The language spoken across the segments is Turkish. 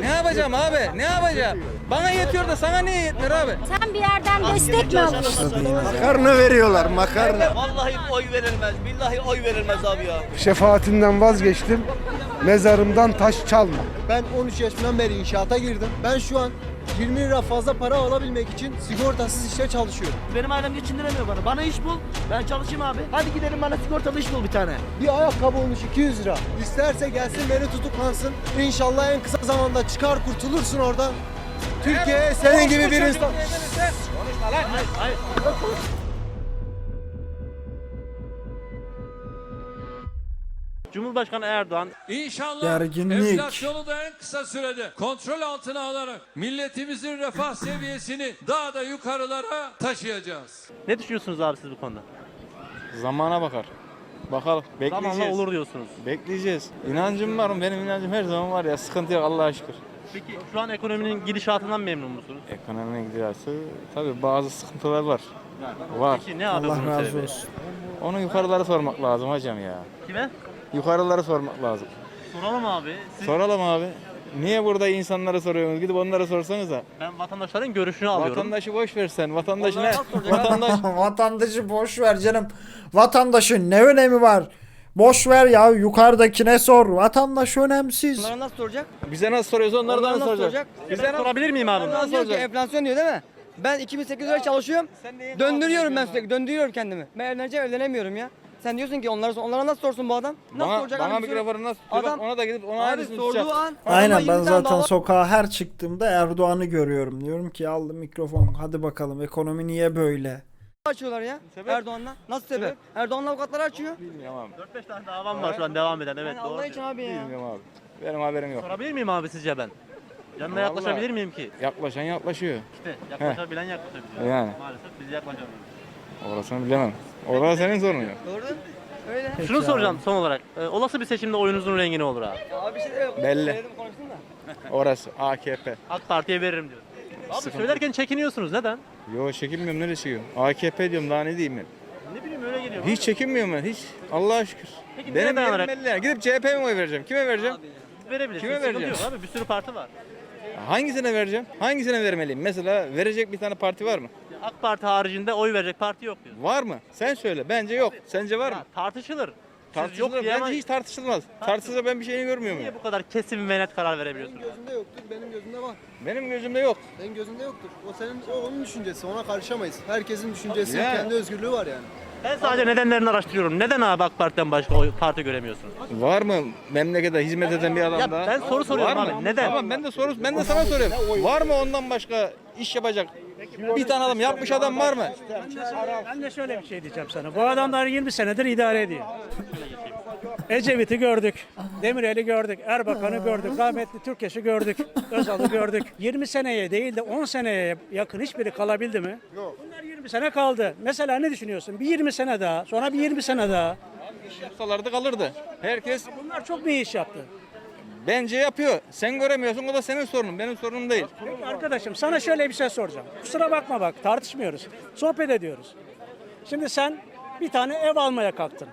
Ne yapacağım abi? Ne yapacağım? Bana yetiyor da sana niye yetmiyor abi? Sen bir yerden destek mi alıyorsun? Makarna veriyorlar makarna. Vallahi oy verilmez. Billahi oy verilmez abi ya. Şefaatinden vazgeçtim. Mezarımdan taş çalma. Ben 13 yaşından beri inşaata girdim. Ben şu an 20 lira fazla para alabilmek için sigortasız işte çalışıyorum. Benim ailem geçindiremiyor bana. Bana iş bul. Ben çalışayım abi. Hadi gidelim bana sigortalı iş bul bir tane. Bir ayakkabı olmuş 200 lira. İsterse gelsin beni tutuklansın. İnşallah en kısa zamanda çıkar kurtulursun oradan. Türkiye senin gibi bir insan. Cumhurbaşkanı Erdoğan İnşallah Gerginlik. enflasyonu da en kısa sürede kontrol altına alarak milletimizin refah seviyesini daha da yukarılara taşıyacağız. ne düşünüyorsunuz abi siz bu konuda? Zamana bakar. Bakalım. Zamanla olur diyorsunuz. Bekleyeceğiz. İnancım var mı? Benim inancım her zaman var ya. Sıkıntı yok Allah'a şükür. Peki şu an ekonominin gidişatından memnun musunuz? Ekonomi gidiyorsa tabii bazı sıkıntılar var. Var. Peki ne abi Allah bunun razı sebebi? olsun. Onu yukarıları sormak lazım hocam ya. Kime? Yukarıları sormak lazım. Soralım abi. Siz, Soralım abi. Niye burada insanlara soruyorsunuz? Gidip onlara sorsanıza. ben vatandaşların görüşünü alıyorum. Vatandaşı boş versen. Vatandaş Onlara ne? nasıl soracak? Vatandaş Vatandaşı boş ver canım. Vatandaşın ne önemi var? Boş ver ya yukarıdakine sor. Vatandaş önemsiz. Bunlara nasıl soracak? bize nasıl soruyorsa onlardan Onlara nasıl soracak? soracak? Bize Ben nasıl sorabilir miyim abi? bunu? Nasıl diyor ki soracak? enflasyon diyor değil mi? Ben 2800 lira çalışıyorum. Döndürüyorum ben sürekli. Döndürüyorum kendimi. Ben evleneceğim evlenemiyorum ya. Sen diyorsun ki onlara onlara nasıl sorsun bu adam? Nasıl Bana, soracak bana abi? mikrofonu nasıl tutuyor? Adam- Bak ona da gidip ona Abi aynısını sorduğu an Aynen ben 20 tane zaten dava- sokağa her çıktığımda Erdoğan'ı görüyorum. Diyorum ki aldım mikrofon hadi bakalım ekonomi niye böyle? açıyorlar ya. Erdoğan'la. Nasıl sebep? Erdoğan'la avukatları açıyor. Bilmiyorum abi. 4-5 tane davam var şu an devam eden. Evet Yani doğru. Allah için abi ya. Bilmiyorum abi. Benim haberim yok. Sorabilir miyim abi sizce ben? Yanına Vallahi- yaklaşabilir miyim ki? Yaklaşan yaklaşıyor. İşte yaklaşabilen yaklaşabiliyor. Yani. Maalesef biz yaklaşamıyoruz. Orasını bilemem. Orası senin sorunun yok. Doğru. Öyle. Şunu soracağım son olarak. Ee, olası bir seçimde oyunuzun rengi ne olur abi? Abi bir şey de yok. Belli. Söyledim, konuştum da. Orası AKP. AK Parti'ye veririm diyor. Abi Sıkıntı. söylerken çekiniyorsunuz. Neden? Yo çekinmiyorum nereye çekiyorum? AKP diyorum daha ne diyeyim ben? Ne bileyim öyle geliyor. Hiç çekinmiyorum ben hiç. Allah'a şükür. Peki neye Benim yerim dayanarak? belli. yani. Gidip CHP'ye mi oy vereceğim? Kime vereceğim? Verebilirsiniz. Kime sıkıntı vereceğim? yok Abi bir sürü parti var. Hangisine vereceğim? Hangisine vermeliyim? Mesela verecek bir tane parti var mı? AK Parti haricinde oy verecek parti yok diyor. Var mı? Sen söyle. Bence yok. Sence var mı? Ya, tartışılır. Siz Tartışılır. yok diye ama Bence hiç tartışılmaz. Tartışılır ben bir şeyini görmüyor muyum? niye bu kadar kesin ve net karar verebiliyorsunuz? Gözünde yoktur, benim gözümde var. Benim gözümde yok. Senin gözünde yoktur. O senin o onun düşüncesi. Ona karışamayız. Herkesin düşüncesi, Ya. kendi özgürlüğü var yani. Ben sadece nedenlerini araştırıyorum. Neden abi AK Parti'den başka oy, parti göremiyorsunuz? Var mı memlekete hizmet eden bir adam Ya daha? ben soru soruyorum Var abi. mı? Neden? Tamam ben de soru ben de sana soruyorum. Var mı ondan başka iş yapacak? Bir tane adam yapmış adam var mı? Ben de şöyle bir şey diyeceğim sana. Bu adamlar 20 senedir idare ediyor. Ecevit'i gördük. Demirel'i gördük. Erbakan'ı gördük. Rahmetli Türkeş'i gördük. Özal'ı gördük. 20 seneye değil de 10 seneye yakın hiçbiri kalabildi mi? Yok. Bunlar 20 sene kaldı. Mesela ne düşünüyorsun? Bir 20 sene daha, sonra bir 20 sene daha. Yapsalardı kalırdı. Herkes Bunlar çok mu iyi iş yaptı? Bence yapıyor. Sen göremiyorsun o da senin sorunun. Benim sorunum değil. Peki arkadaşım sana şöyle bir şey soracağım. Kusura bakma bak tartışmıyoruz. Sohbet ediyoruz. Şimdi sen bir tane ev almaya kalktın.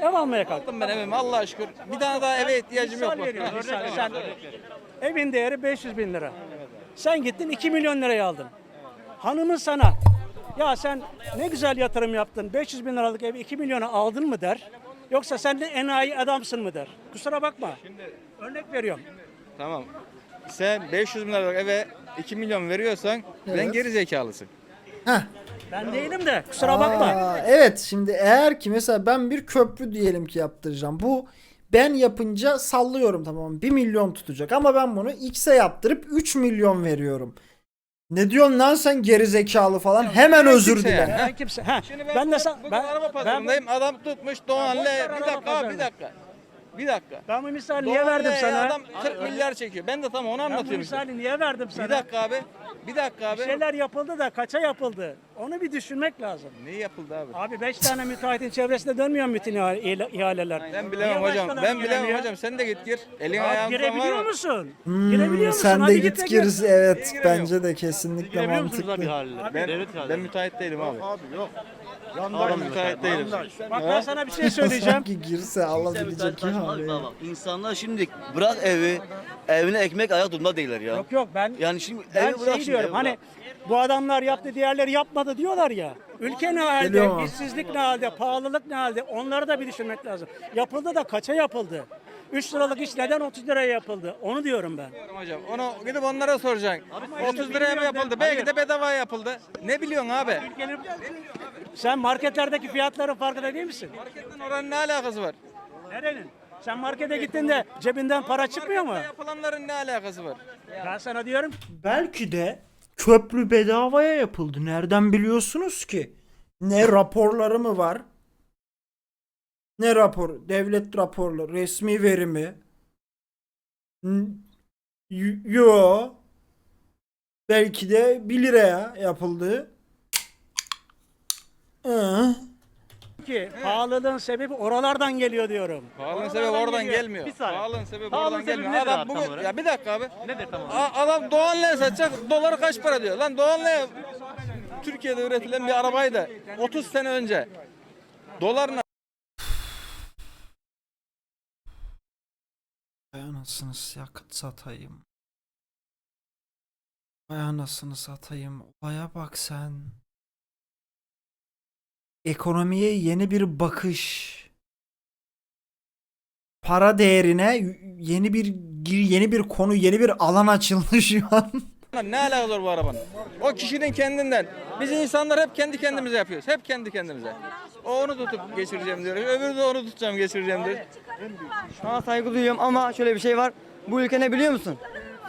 Ev almaya kalktın. Aldım ben evime Allah'a şükür. Bir tane daha eve ihtiyacım yok. Misal veriyorum, misal. Sen, evin değeri 500 bin lira. Sen gittin 2 milyon liraya aldın. Hanımın sana ya sen ne güzel yatırım yaptın 500 bin liralık evi 2 milyona aldın mı der. Yoksa sen de enayi adamsın mı der. Kusura bakma. Örnek veriyorum. Tamam. Sen 500 bin liralık eve 2 milyon veriyorsan ben geri zekalısın. Heh. Ben değilim de kusura bakma. Aa, evet şimdi eğer ki mesela ben bir köprü diyelim ki yaptıracağım. Bu ben yapınca sallıyorum tamam 1 milyon tutacak ama ben bunu X'e yaptırıp 3 milyon veriyorum. Ne diyorsun lan sen geri zekalı falan hemen özür kimse dile. yani. Ben kimse. Ha. Şimdi ben, ben de sa- bugün ben, araba ben, pazarındayım. Adam tutmuş Doğan'la bir dakika abi, bir dakika. Bir dakika. ben bu misali niye verdim sana? Adam 40 milyar çekiyor. Ben de tam onu Ben bu anlatıyorum. işte. misali niye verdim sana? Bir dakika abi. Bir dakika abi. Bir şeyler yapıldı da kaça yapıldı? Onu bir düşünmek lazım. Ne yapıldı abi? Abi 5 tane müteahhitin çevresinde dönmüyor mu bütün ihale- ihale- ihaleler? Ben bilemem Niye hocam. başkaları Ben bilemem giremiyor? hocam. Sen de git gir. Elin Ya ayağın falan var girebiliyor mı? musun? Hmm, Girebiliyor musun? sen de Hadi git gir. gir. Evet Niye giremiyorum? bence de kesinlikle Girebiliyor musunuz abi mantıklı. Ben, Devlet ben müteahhit değilim abi. Ona müsait değilim. Bak ben sana bir şey söyleyeceğim. Sanki girse alabilecek ki hali. Bak, İnsanlar şimdi bırak evi, evine ekmek ayak durumda değiller ya. Yok yok ben Yani şimdi ben evi bırak şey şimdi, diyorum evi hani bırak. bu adamlar yaptı diğerleri yapmadı diyorlar ya. Ülke ne halde, Geliyor mu? işsizlik ne halde, pahalılık ne halde onları da bir düşünmek lazım. Yapıldı da kaça yapıldı? 3 liralık iş neden 30 liraya yapıldı? Onu diyorum ben. Hocam onu gidip onlara soracaksın. 30 liraya mı yapıldı? Belki de bedava yapıldı. Ne biliyorsun abi? Sen marketlerdeki fiyatların farkında değil misin? Marketin oranın ne alakası var? Nerenin? Sen markete gittiğinde cebinden para çıkmıyor mu? Yapılanların ne alakası var? Ben sana diyorum Belki de köprü bedavaya yapıldı. Nereden biliyorsunuz ki? Ne raporları mı var? Ne rapor? Devlet raporları, resmi veri mi? N- y- Yo. Belki de 1 liraya yapıldı. Hı. ki pahalılığın sebebi oralardan geliyor diyorum. Pahalının sebebi oradan geliyor. gelmiyor. Bir saniye. Pahalının sebebi Pahalının oradan sebebi gelmiyor. nedir Adam abi tam bugün olarak? ya bir dakika abi. Nedir tamam? A- adam Doğan ne satacak? Doları kaç para diyor? Lan Doğan ne? Türkiye'de üretilen bir arabaydı. 30 sene önce. Dolar Vay anasını yakıt satayım. Vay anasını satayım. Olaya bak sen. Ekonomiye yeni bir bakış. Para değerine yeni bir yeni bir konu, yeni bir alan açıldı şu an. ne alakası var bu arabanın? O kişinin kendinden. Biz insanlar hep kendi kendimize yapıyoruz. Hep kendi kendimize. O onu tutup geçireceğim diyor. Öbürü de onu tutacağım geçireceğim diyor. Sana saygı duyuyorum ama şöyle bir şey var. Bu ülke ne biliyor musun?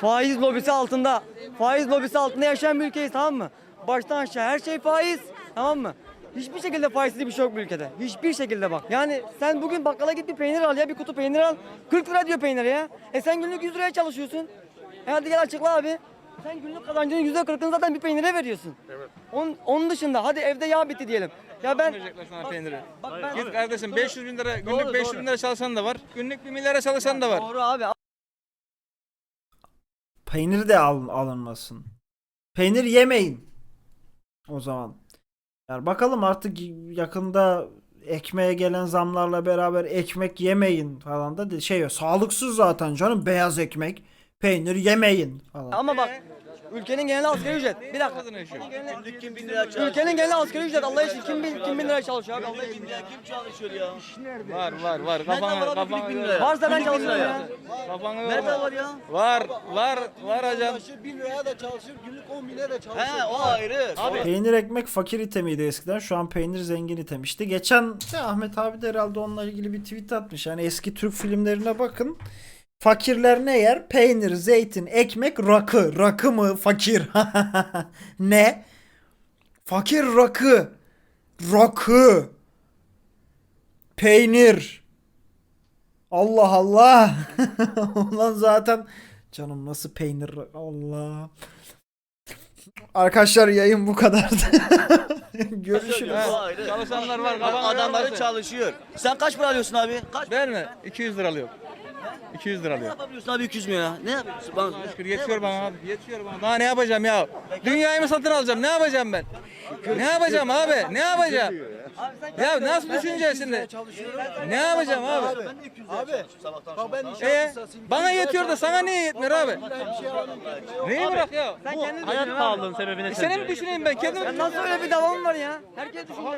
Faiz lobisi altında. Faiz lobisi altında yaşayan bir ülkeyiz tamam mı? Baştan aşağı her şey faiz. Tamam mı? Hiçbir şekilde faizsiz bir şey yok bu ülkede. Hiçbir şekilde bak. Yani sen bugün bakkala git bir peynir al ya bir kutu peynir al. 40 lira diyor peynir ya. E sen günlük 100 liraya çalışıyorsun. E hadi gel açıkla abi. Sen günlük kazancının %40'ını zaten bir peynire veriyorsun. Evet. Onun, onun dışında hadi evde yağ bitti diyelim. Ya ben Verecekler sana peyniri. bak ben Git kardeşim 500 bin lira, günlük Doğru, 500 doğru. bin lira çalışan da var. Günlük 1 milyara çalışan da var. Doğru abi. Peynir de al, alınmasın. Peynir yemeyin. O zaman. Yani bakalım artık yakında ekmeğe gelen zamlarla beraber ekmek yemeyin falan da de- şey yok. Sağlıksız zaten canım beyaz ekmek. Peynir yemeyin falan. Ama bak ülkenin genel asgari ücret. Bir dakika. Günlük kim bin lira çalışıyor? Ülkenin genel asgari ücret Allah için kim bin, kim bin lira çalışıyor abi Allah Günlük için. lira kim çalışıyor ya? Var var var. Kafana var abi günlük bin lira? Varsa ben Günlük bin çalışıyorum lira ya. Kafana Nerede var ya? Var var var hocam. Çalışır 1000 liraya da çalışır, günlük 10 bin liraya da çalışır. He o ayrı. Abi Peynir ekmek fakir itemiydi eskiden. Şu an peynir zengin item. İşte geçen de Ahmet abi de herhalde onunla ilgili bir tweet atmış. Yani eski Türk filmlerine bakın. Fakirler ne yer? Peynir, zeytin, ekmek, rakı. Rakı mı? Fakir. ne? Fakir rakı. Rakı. Peynir. Allah Allah. Ulan zaten canım nasıl peynir Allah. Arkadaşlar yayın bu kadardı. Görüşürüz. Çalışanlar var. Adamları çalışıyor. Sen kaç para alıyorsun abi? Kaç Ben mi? 200 lira alıyorum. 200 lira ne alıyorum. yapabiliyorsun abi 200 milyon ya? Ne yapıyorsun? Bana, Şükür yetiyor bana abi. Yetiyor bana. Daha ne yapacağım ya? Dünyayı mı satın alacağım? Ne yapacağım ben? Ne yapacağım abi? Ne yapacağım? Ya nasıl düşüneceğiz şimdi? Ne yapacağım abi? Abi, bak ben inşaat Ee, ustasıyım. bana yetiyor da sana niye yetmiyor abi? Bir şey. Neyi bırak ya? Sen kendin Hayat pahalılığının sebebi ne E seni mi düşüneyim ben? Kendimi Sen nasıl öyle bir davam var ya? Herkes düşünüyor.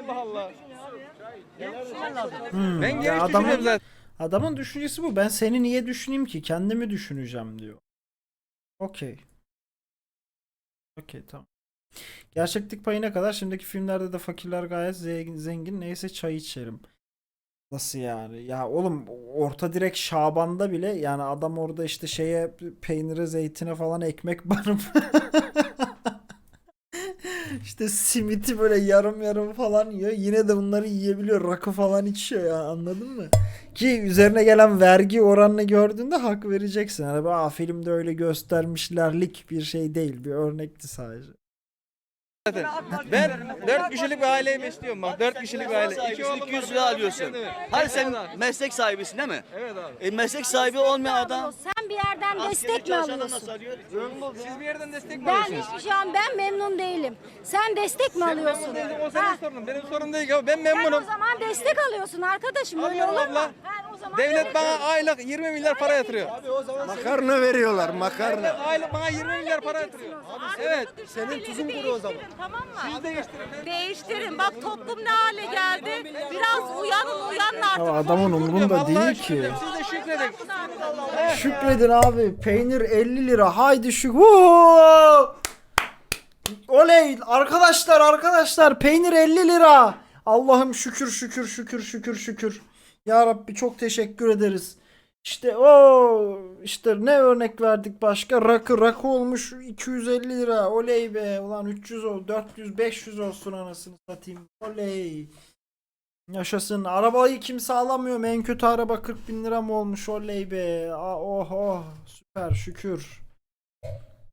Hmm, Ben ya geniş adamın, düşünüyorum zaten. Adamın düşüncesi bu. Ben seni niye düşüneyim ki? Kendimi düşüneceğim diyor. Okey. Okey tamam. Gerçeklik payına kadar şimdiki filmlerde de fakirler gayet zengin. Neyse çay içerim. Nasıl yani? Ya oğlum orta direkt Şaban'da bile yani adam orada işte şeye peynire zeytine falan ekmek banıp işte simiti böyle yarım yarım falan yiyor. Yine de bunları yiyebiliyor. Rakı falan içiyor ya anladın mı? Ki üzerine gelen vergi oranını gördüğünde hak vereceksin. Hani "Aa, filmde öyle göstermişlerlik bir şey değil. Bir örnekti sadece. Zaten. Ben 4 kişilik bir aileyi besliyorum bak. 4 kişilik bir aile. İki oğlum 200 var, lira alıyorsun. Evet sen meslek sahibisin değil mi? Evet abi. E, meslek sahibi olmayan adam Sen bir yerden destek mi alıyorsun? Siz bir yerden destek mi Ben alıyorsunuz? hiçbir şu an ben memnun değilim. Sen destek mi alıyorsun? O senin Ha, sorunun. Benim sorunum değil ki. Ben Sen o memnunum. zaman destek alıyorsun arkadaşım. Öyle Alıyorum olur mu? abla. Ha, zaman Devlet bana aylık 20 milyar para yatırıyor. Makarna veriyorlar makarna. Aylık bana 20 milyar para yatırıyor. Evet. Senin tuzun kuru o zaman. Tamam mı? Siz değiştirin. Değiştirin. Bak toplum ne hale geldi. Biraz uyanın uyanın artık. Ya adamın umurunda Allah'a değil ki. Siz de şükredin. Şükredin abi. Peynir 50 lira. Haydi şük. Woo! Oley arkadaşlar arkadaşlar peynir 50 lira. Allah'ım şükür şükür şükür şükür şükür. Ya Rabbi çok teşekkür ederiz. İşte o işte ne örnek verdik başka? Rakı rakı olmuş 250 lira. Oley be. Ulan 300 ol 400 500 olsun anasını satayım. Oley. Yaşasın. Arabayı kimse alamıyor en kötü araba 40 bin lira mı olmuş? Oley be. Aa, oh oh. Süper şükür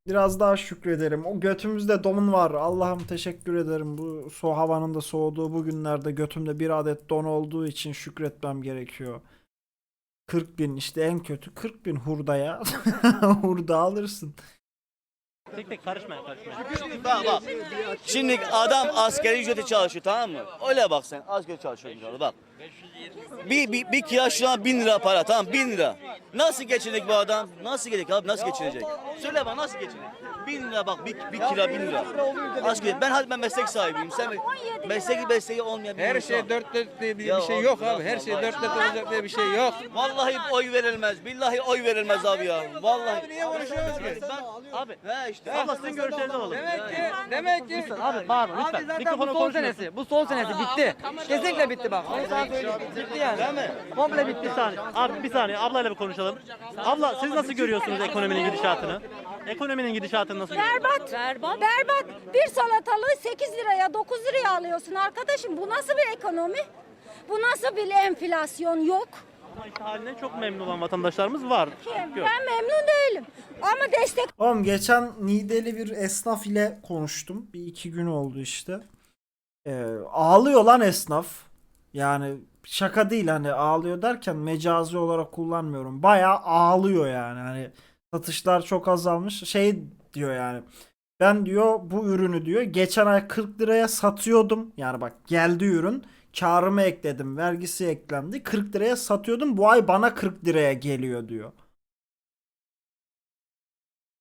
Biraz daha şükrederim. O götümüzde don var. Allah'ım teşekkür ederim. Bu so havanın da soğuduğu bu günlerde götümde bir adet don olduğu için şükretmem gerekiyor. 40 bin işte en kötü 40 bin hurdaya. Hurda alırsın. Tek tek karışmayın karışmayın. Bak bak. Şimdi adam askeri ücreti çalışıyor tamam mı? Öyle bak sen askeri inşallah bak. Bir, bir, bir kira şu an bin lira para tamam bin lira. Nasıl geçinecek bu adam? Nasıl geçecek abi nasıl geçinecek? Söyle bana nasıl geçinecek? Bin lira bak bir, bir kira bin lira. Asgari ben hadi ben meslek sahibiyim. Sen meslek mesleği olmayan bir Her insan. şey dört dört diye bir, Ya bir şey abi, yok bırak abi. Her şey dört dört olacak diye bir şey yok. Vallahi oy verilmez. Billahi oy verilmez abi ya. Vallahi. Niye konuşuyoruz ki? Abi He işte. abla sizin görüşlerinizi alalım. Demek ki demek ki Abi bağırma lütfen. Abi Mikrofonu bu son senesi. Bu son senesi bitti. Kesinlikle bitti bak. Onu sana. Bitti yani. Değil mi? Komple bitti. Bir saniye. Abi bir saniye ablayla bir konuşalım. Abla siz nasıl görüyorsunuz ekonominin gidişatını? Ekonominin gidişatını nasıl görüyorsunuz? Berbat. Berbat. Berbat. Bir salatalığı 8 liraya 9 liraya alıyorsun arkadaşım. Bu nasıl bir ekonomi? Bu nasıl bir enflasyon yok? Ama işte halinden çok memnun olan vatandaşlarımız var. Ben Yok. memnun değilim. Ama destek Oğlum geçen Niğdeli bir esnaf ile konuştum. Bir iki gün oldu işte. Ee, ağlıyor lan esnaf. Yani şaka değil hani ağlıyor derken mecazi olarak kullanmıyorum. Bayağı ağlıyor yani. Hani satışlar çok azalmış. Şey diyor yani. Ben diyor bu ürünü diyor geçen ay 40 liraya satıyordum. Yani bak geldi ürün. Karımı ekledim. Vergisi eklendi. 40 liraya satıyordum. Bu ay bana 40 liraya geliyor diyor.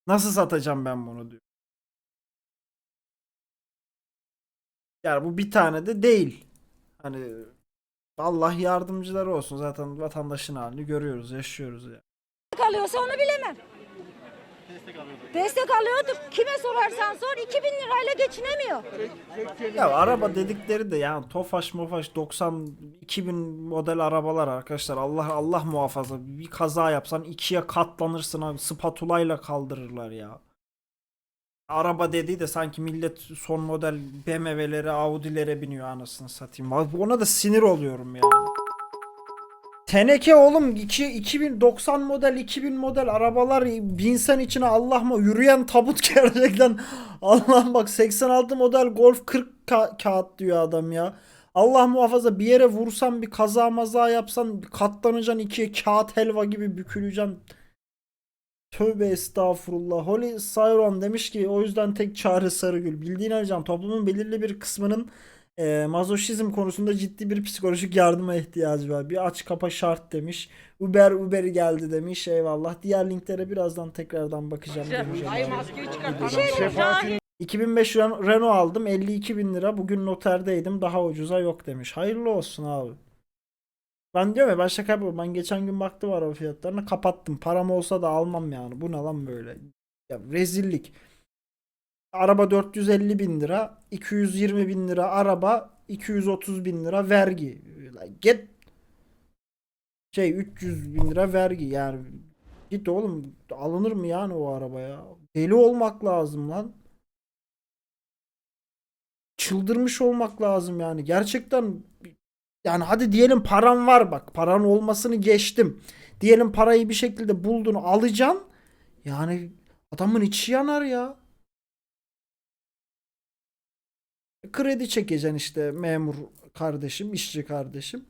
Nasıl satacağım ben bunu diyor. Yani bu bir tane de değil. Hani Allah yardımcıları olsun. Zaten vatandaşın halini görüyoruz, yaşıyoruz ya. alıyorsa onu bilemem. Destek alıyordur. Kime sorarsan sor 2000 lirayla geçinemiyor. Ya araba dedikleri de yani Tofaş Mofaş 90 2000 model arabalar arkadaşlar. Allah Allah muhafaza. Bir kaza yapsan ikiye katlanırsın abi. Spatulayla kaldırırlar ya. Araba dediği de sanki millet son model BMW'lere, Audi'lere biniyor anasını satayım. Ona da sinir oluyorum yani. Teneke oğlum 2 2090 model 2000 model arabalar binsen içine Allah mı yürüyen tabut gerçekten Allah bak 86 model Golf 40 ka- kağıt diyor adam ya. Allah muhafaza bir yere vursan bir kaza maza yapsan katlanacaksın ikiye kağıt helva gibi büküleceksin. Tövbe estağfurullah. Holy Siron demiş ki o yüzden tek çare Sarıgül. Bildiğin Ercan toplumun belirli bir kısmının e, mazoşizm konusunda ciddi bir psikolojik yardıma ihtiyacı var. Bir aç kapa şart demiş. Uber Uber geldi demiş. Eyvallah. Diğer linklere birazdan tekrardan bakacağım. demiş. 2005 Ren- Renault aldım 52 bin lira. Bugün noterdeydim daha ucuza yok demiş. Hayırlı olsun abi. Ben diyorum ya ben şaka yapıyorum. Ben geçen gün baktım araba fiyatlarına kapattım. Param olsa da almam yani. Bu ne lan böyle? Ya rezillik. Araba 450 bin lira. 220 bin lira araba. 230 bin lira vergi. Git. Şey 300 bin lira vergi yani. Git oğlum alınır mı yani o arabaya? Deli olmak lazım lan. Çıldırmış olmak lazım yani. Gerçekten yani hadi diyelim paran var bak. Paran olmasını geçtim. Diyelim parayı bir şekilde buldun alacaksın. Yani adamın içi yanar ya. kredi çekeceksin işte memur kardeşim, işçi kardeşim.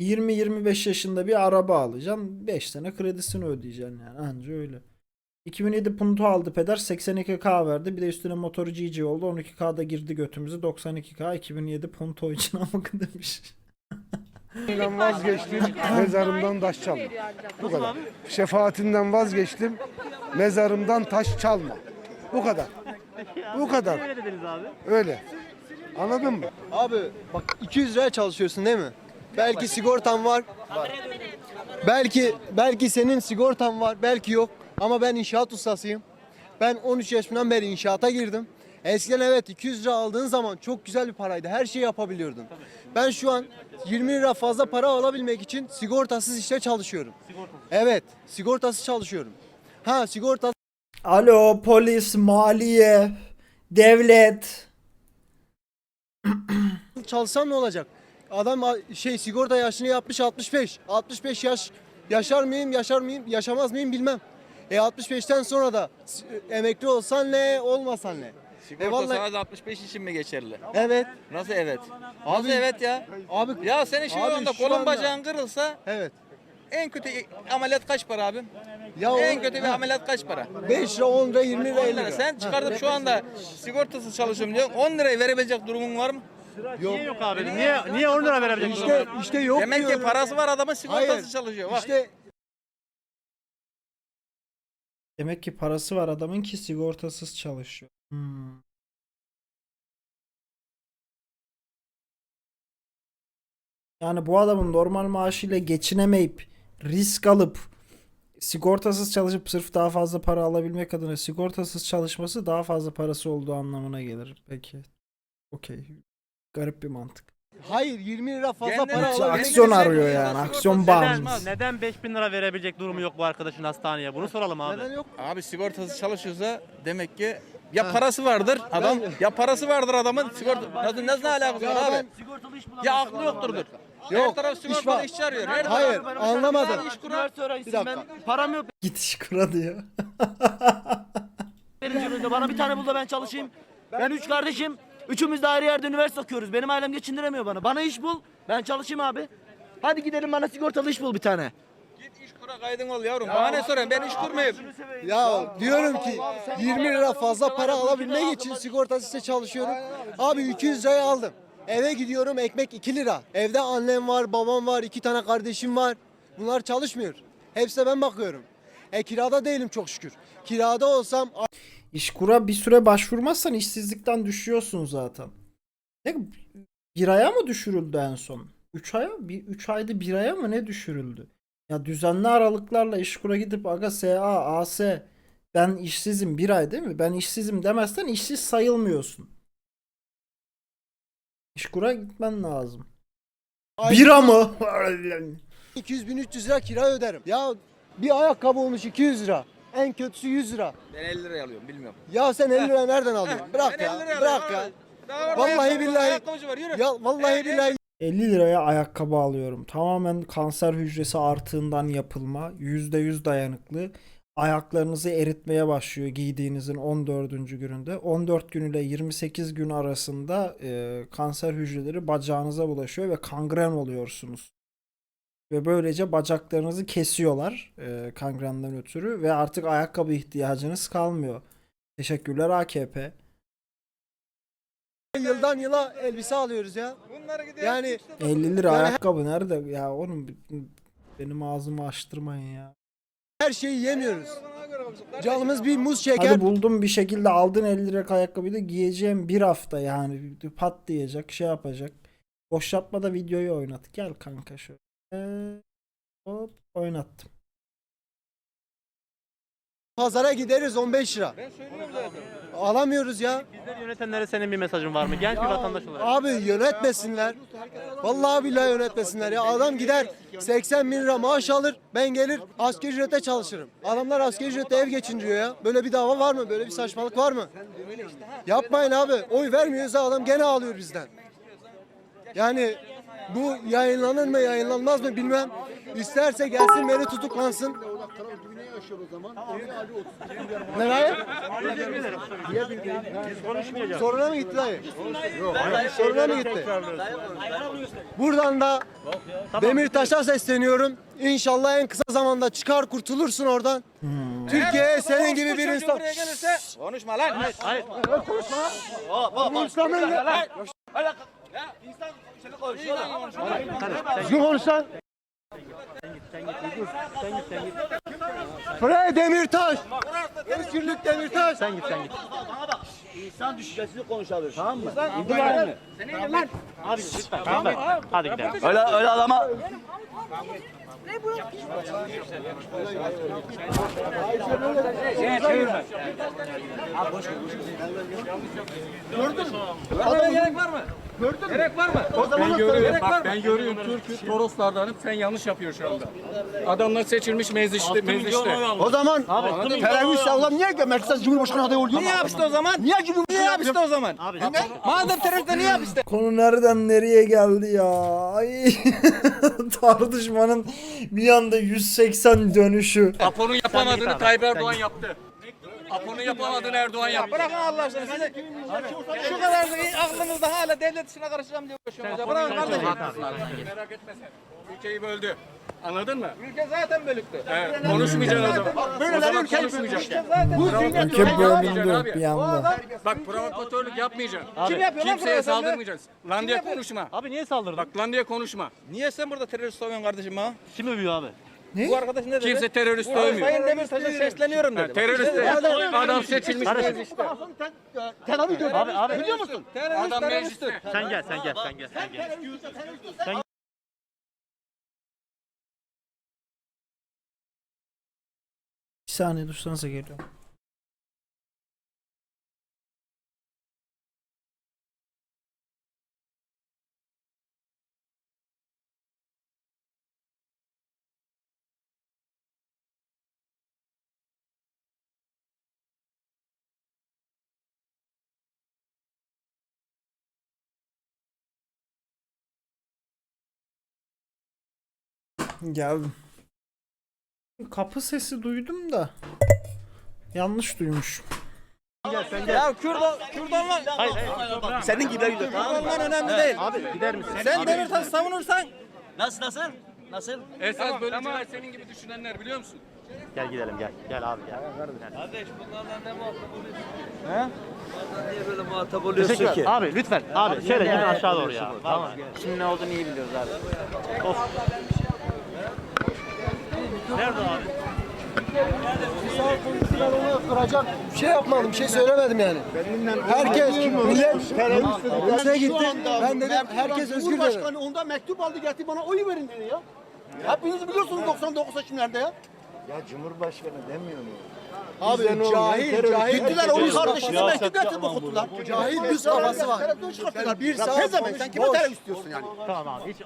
20-25 yaşında bir araba alacaksın. 5 sene kredisini ödeyeceksin yani. Anca öyle. 2007 Punto aldı peder 82k verdi. Bir de üstüne motoru GG oldu. 12k'da girdi götümüzü. 92k 2007 Punto için amık demiş. Ben vazgeçtim. Mezarımdan taş çalma. Bu kadar. Şefaatinden vazgeçtim. Mezarımdan taş çalma. Bu kadar. Bu kadar. Öyle dediniz abi. Öyle. Anladın mı? Abi bak 200 liraya çalışıyorsun değil mi? Belki sigortan var. Belki belki senin sigortan var, belki yok. Ama ben inşaat ustasıyım. Ben 13 yaşımdan beri inşaata girdim. Eskiden evet 200 lira aldığın zaman çok güzel bir paraydı. Her şeyi yapabiliyordun. Ben şu an 20 lira fazla para alabilmek için sigortasız işte çalışıyorum. Evet, sigortasız çalışıyorum. Ha sigorta Alo polis, maliye, devlet. çalışsam ne olacak? Adam şey sigorta yaşını yapmış 65. 65 yaş yaşar mıyım, yaşar mıyım, yaşamaz mıyım bilmem. E 65'ten sonra da emekli olsan ne, olmasan ne? Sigorta vallahi- sadece 65 için mi geçerli? Evet. Nasıl evet? Nasıl evet ya? Abi Ya senin şu Abi anda kolun anda- bacağın kırılsa evet. en kötü ameliyat kaç para abim? Ya En o- kötü bir ameliyat kaç para? 5 lira, 10 lira, 20 lira, 50 lira. Sen çıkartıp şu anda sigortasız çalışıyorum diyorsun. 10 lirayı verebilecek durumun var mı? Niye yok abi? Niye niye 10 lira verebilecek İşte işte yok Demek ki parası var adamın sigortasız Hayır. çalışıyor. Bak. İşte Demek ki parası var adamın ki sigortasız çalışıyor. Hmm. Yani bu adamın normal maaşıyla geçinemeyip risk alıp sigortasız çalışıp sırf daha fazla para alabilmek adına sigortasız çalışması daha fazla parası olduğu anlamına gelir. Peki. Okey. Garip bir mantık. Hayır 20 lira fazla Kendine para alabilmek aksiyon arıyor yani. Aksiyon bağımlısı. Neden, neden 5000 lira verebilecek durumu yok bu arkadaşın hastaneye? Bunu soralım abi. Neden yok? Abi sigortasız çalışıyorsa demek ki ya parası vardır adam ya parası vardır adamın sigorta nasıl nasıl ne alakası var abi? Ya aklı yokturdur. Her Yok, taraf iş sigortalı var. işçi arıyor. Her Hayır, anlamadım. iş kurar. Bir dakika. Param yok Git iş kura diyor. benim cebimde. Bana bir tane bul da ben çalışayım. Ben üç kardeşim. Üçümüz de ayrı yerde üniversite okuyoruz. Benim ailem geçindiremiyor bana. Bana iş bul. Ben çalışayım abi. Hadi gidelim bana sigortalı iş bul bir tane. Git iş kura kaydın ol yavrum. Bana ne soruyorsun? Ben iş kurmayayım. Ya diyorum ki 20 lira fazla para alabilmek için sigortasız çalışıyorum. Abi 200 liraya aldım. Eve gidiyorum ekmek 2 lira. Evde annem var, babam var, iki tane kardeşim var. Bunlar çalışmıyor. Hepsine ben bakıyorum. E kirada değilim çok şükür. Kirada olsam İşkura bir süre başvurmazsan işsizlikten düşüyorsun zaten. Ne bir aya mı düşürüldü en son? 3 aya bir 3 ayda bir aya mı ne düşürüldü? Ya düzenli aralıklarla işkura gidip aga SA, AS ben işsizim bir ay değil mi? Ben işsizim demezsen işsiz sayılmıyorsun. İşkura gitmen lazım. Bira mı? 200-1300 lira kira öderim. Ya bir ayakkabı olmuş 200 lira. En kötüsü 100 lira. Ben 50 liraya alıyorum bilmiyorum. Ya sen 50 lira nereden alıyorsun? Bırak Ben 50 ya. liraya Bırak ya. abi. Daha orada Vallahi ayakkabı billahi- ayakkabıcı var, yürü. Ya vallahi billahi 50 liraya ayakkabı alıyorum. Tamamen kanser hücresi artığından yapılma. %100 dayanıklı. Ayaklarınızı eritmeye başlıyor giydiğinizin 14. gününde. 14 gün ile 28 gün arasında e, kanser hücreleri bacağınıza bulaşıyor ve kangren oluyorsunuz. Ve böylece bacaklarınızı kesiyorlar e, kangrenden ötürü ve artık ayakkabı ihtiyacınız kalmıyor. Teşekkürler AKP. yıldan yıla elbise alıyoruz ya. Yani 50 lira ayakkabı nerede? Ya oğlum benim ağzımı açtırmayın ya. her şeyi yemiyoruz. Canımız bir muz şeker. Hadi buldum bir şekilde aldın 50 lira ayakkabıyı da giyeceğim bir hafta yani pat diyecek şey yapacak. Boş yapma da videoyu oynat. Gel kanka şöyle. Hop oynattım. Pazara gideriz 15 lira. Ben söylüyorum zaten. Alamıyoruz ya. Bizleri yönetenlere senin bir mesajın var mı? Genç bir vatandaş olarak. Abi yönetmesinler. Vallahi billahi yönetmesinler ya. Adam gider 80 bin lira maaş alır. Ben gelir asgari ücrete çalışırım. Adamlar asgari ücrete ev geçindiriyor ya. Böyle bir dava var mı? Böyle bir saçmalık var mı? Yapmayın abi. Oy vermiyorsa adam gene alıyor bizden. Yani bu yayınlanır mı yayınlanmaz mı bilmem. İsterse gelsin beni tutuklansın. Nereye? Soruna mı gitti dayı? Soruna mı gitti? Buradan da Demirtaş'a sesleniyorum. İnşallah en kısa zamanda çıkar kurtulursun oradan. Türkiye'ye senin gibi bir insan... Konuşma lan. Hayır. Düzgün konuşsan. Buraya Demirtaş. Özgürlük Demirtaş. Sen git sen git. İnsan düşüncesini konuşabilir tamam mı? İndir mi? Abi lütfen. lütfen. Hadi gidelim. Öyle öyle adama Adama gerek var mı? Gördün mü? Gerek var mı? O zaman gerek var mı? Ben görüyorum Türk'ü Toroslardanım. Sen yanlış yapıyorsun şu anda. Adamlar seçilmiş mecliste. mecliste. O zaman terörist Allah niye merkez Cumhurbaşkanı adayı oluyor? Niye hapiste o zaman? Niye Cumhurbaşkanı Niye hapiste o zaman? Madem terörist niye hapiste? Konu nereden nereye geldi ya? Ay. Tartışmanın bir anda 180 dönüşü. Apo'nun Sen yapamadığını Tayyip Erdoğan yaptı. Apo'nun yapamadığını Erdoğan yaptı. Bırakın Allah aşkına size. Şu kadar da aklınızda hala devlet işine karışacağım ya. Bırakın kardeşim. Merak etme sen. Ülkeyi böldü. Anladın mı? Ülke zaten bölüktü. Evet, konuşmayacaksın o zaman. O zaman konuşmayacaksın. Ülke bölündü bir anda. Bak provokatörlük yapmayacaksın. Kim yapıyor lan Kimseye provokatörlüğü? saldırmayacaksın. Lan diye konuşma. Abi niye saldırdın? Bak lan diye konuşma. Niye sen burada terörist savuyorsun kardeşim ha? Kim övüyor abi? Bu arkadaş ne dedi? Kimse terörist dövmüyor. Sayın Demirtaş'a sesleniyorum dedi. Terörist de adam seçilmiş Kardeşim. mecliste. Abi abi. Biliyor musun? Terörist Adam terörist. mecliste. Sen gel sen gel sen gel sen gel. Saniye dursanıza geliyorum. Geldim. Kapı sesi duydum da yanlış duymuşum. Ya Kürdan, Kürdanlar, Hayır hayır. senin gibiler gidiyor tamam mı? Kürdanlar önemli değil. Abi gider misin? Sen Demirtaş'ı savunursan Nasıl nasıl? Nasıl? Esas bölücüler senin gibi düşünenler biliyor musun? Gel gidelim gel. Gel abi gel. Teşekkür ederim. Abi lütfen. Abi şöyle gidin aşağı doğru ya. Tamam. Şimdi ne olduğunu iyi biliyoruz abi. Nerede abi? Kıracak bir şey yapmadım, bir şey söylemedim yani. Herkes, millet teröriste gitti. Ben dedim herkes özgür dedi. ondan mektup aldı getirdi bana oy verin dedi ya. Hepiniz biliyorsunuz 99 seçimlerde ya. Abi cahil, cahil. Gittiler onun kardeşine mektup getirdi bu kutular. Cahil düz kafası var. Televizyon çıkarttılar. Bir Ya saat pezevenk, konuş, sen kime terör istiyorsun yani? Tamam abi. Hiç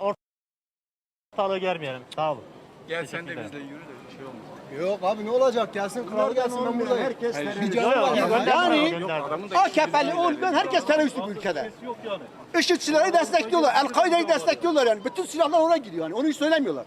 ortalığı germeyelim. Sağ olun. Gel sen de bizle yürü de bir şey olmaz. Yok abi ne olacak gelsin kralı gelsin ben buradayım. Herkes gönderdim. Yani-. AKP'li olmayan herkes terörist bu ülkede. IŞİD'çileri destekliyorlar, El-Kaide'yi destekliyorlar yani. Bütün silahlar ona gidiyor yani. Onu hiç söylemiyorlar.